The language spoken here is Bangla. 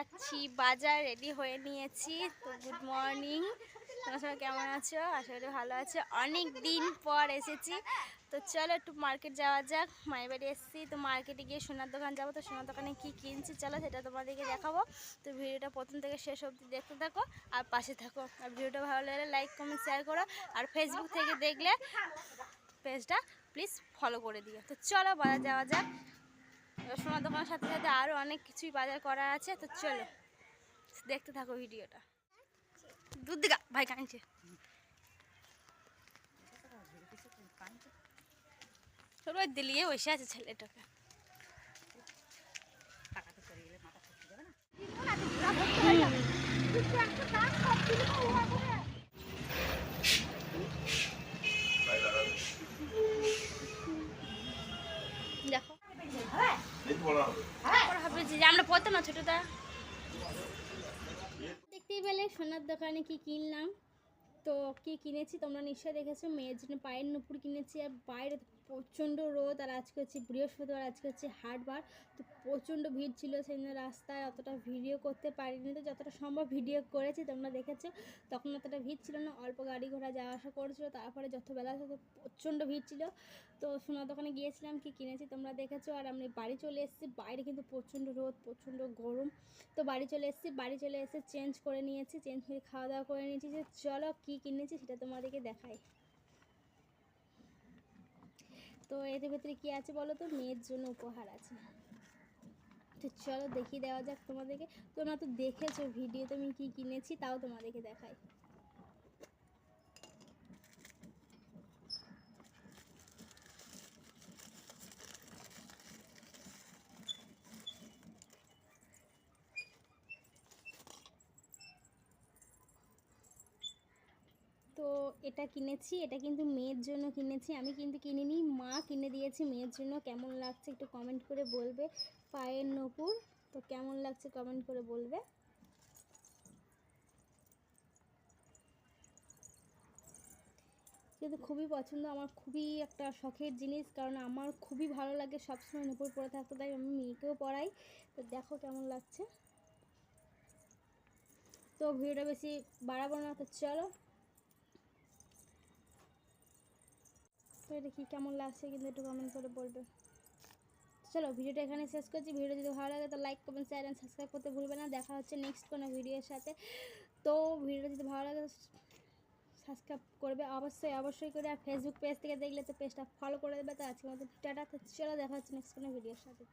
যাচ্ছি, বাজার রেডি হয়ে নিয়েছি। তো গুড মর্নিং তোমার সবাই কেমন আছো? আশা করি ভালো আছো। অনেক দিন পর এসেছি। তো চলো একটু মার্কেট যাওয়া যাক। মায়ের বাড়ি এসেছি। তো মার্কেটে গিয়ে সোনার দোকান যাব। তো সোনার দোকানে কী কিনছি চলো সেটা তোমাদেরকে দেখাবো। তো ভিডিওটা প্রথম থেকে শেষ অবধি দেখতে থাকো আর পাশে থাকো। আর ভিডিওটা ভালো লাগলে লাইক কমেন্ট শেয়ার করো। আর ফেসবুক থেকে দেখলে পেজটা প্লিজ ফলো করে দিও। তো চলো বাজার যাওয়া যাক। সোনার দোকানের সাথে সাথে আরও অনেক কিছুই বাজার করা আছে, তো চলো, দেখতে থাকো ভিডিওটা। দুধ দিকা ভাই কাঁদছে। রোজ দিলিয়ে বসে আছে ছেলেটাকে দেখো ওরা ভাবছে যে আমরা পড়তাম না ছোটটা। দেখতেই পেলে সোনার দোকানে কি কিনলাম। তো কি কিনেছি তোমরা নিশ্চয়ই দেখেছ মেয়ের জন্য পায়ের নুপুর কিনেছি আর বাইরে প্রচণ্ড রোদ আর আজকে হচ্ছে বৃহস্পতিবার, আজকে হচ্ছে হাটবার। তো প্রচণ্ড ভিড় ছিল সেই জন্য রাস্তায়, অতটা ভিডিও করতে পারিনি তো। যতটা সম্ভব ভিডিও করেছি, তোমরা দেখেছ। তখন অতটা ভিড় ছিল না, অল্প গাড়ি ঘোড়া যাওয়া আসা করেছিল। তারপরে যত বেলা তত প্রচণ্ড ভিড় ছিল। তো সোনার দোকানে গিয়েছিলাম, কি কিনেছি তোমরা দেখেছ। আর আমি বাড়ি চলে এসেছি, বাইরে কিন্তু প্রচণ্ড রোদ, প্রচণ্ড গরম। তো বাড়ি চলে এসেছি, বাড়ি চলে এসে চেঞ্জ করে নিয়েছি, চেঞ্জ করে খাওয়া দাওয়া করে নিয়েছি যে, চলো কী কিনেছি সেটা তোমাদেরকে দেখাই। তো এদের ভেতরে কী আছে বলো তো? মেয়ের জন্য উপহার আছে। তো চলো দেখিয়ে দেওয়া যাক তোমাদেরকে। তোমরা তো দেখেছ ভিডিওতে আমি কী কিনেছি, তাও তোমাদেরকে দেখাই তো এটা কিনেছি, এটা কিন্তু মেয়ের জন্য কিনেছি, আমি কিন্তু কিনিনি। মা কিনে দিয়েছি মেয়ের জন্য, কেমন লাগছে একটু কমেন্ট করে বলবে। পায়ের নপুর, তো কেমন লাগছে কমেন্ট করে বলবে? কিন্তু খুবই পছন্দ, আমার খুবই একটা শখের জিনিস, কারণ আমার খুবই ভালো লাগে সবসময় নুপুর পরে থাকতে, তাই আমি মেয়েকেও পরাই। তো দেখো কেমন লাগছে। তো ভিডিওটা বেশি বাড়াবো না, তো চলো। তো কি কেমন লাগছে কিন্তু একটু কমেন্ট করে বলবে। চলো, ভিডিওটা এখানে শেষ করছি। ভিডিও যদি ভালো লাগে তো like comment share and subscribe করতে ভুলবে না। দেখা হচ্ছে নেক্সট কোনো ভিডিওর সাথে। তো ভিডিওটা যদি ভালো লাগে সাবস্ক্রাইব করবে। অবশ্যই অবশ্যই করে আর ফেসবুক পেজ থেকে দেখলে তো পেজটা ফলো করে দেবে। তো আজকে মতো টাটা চলো, দেখা হচ্ছে নেক্সট কোনো ভিডিওর সাথে।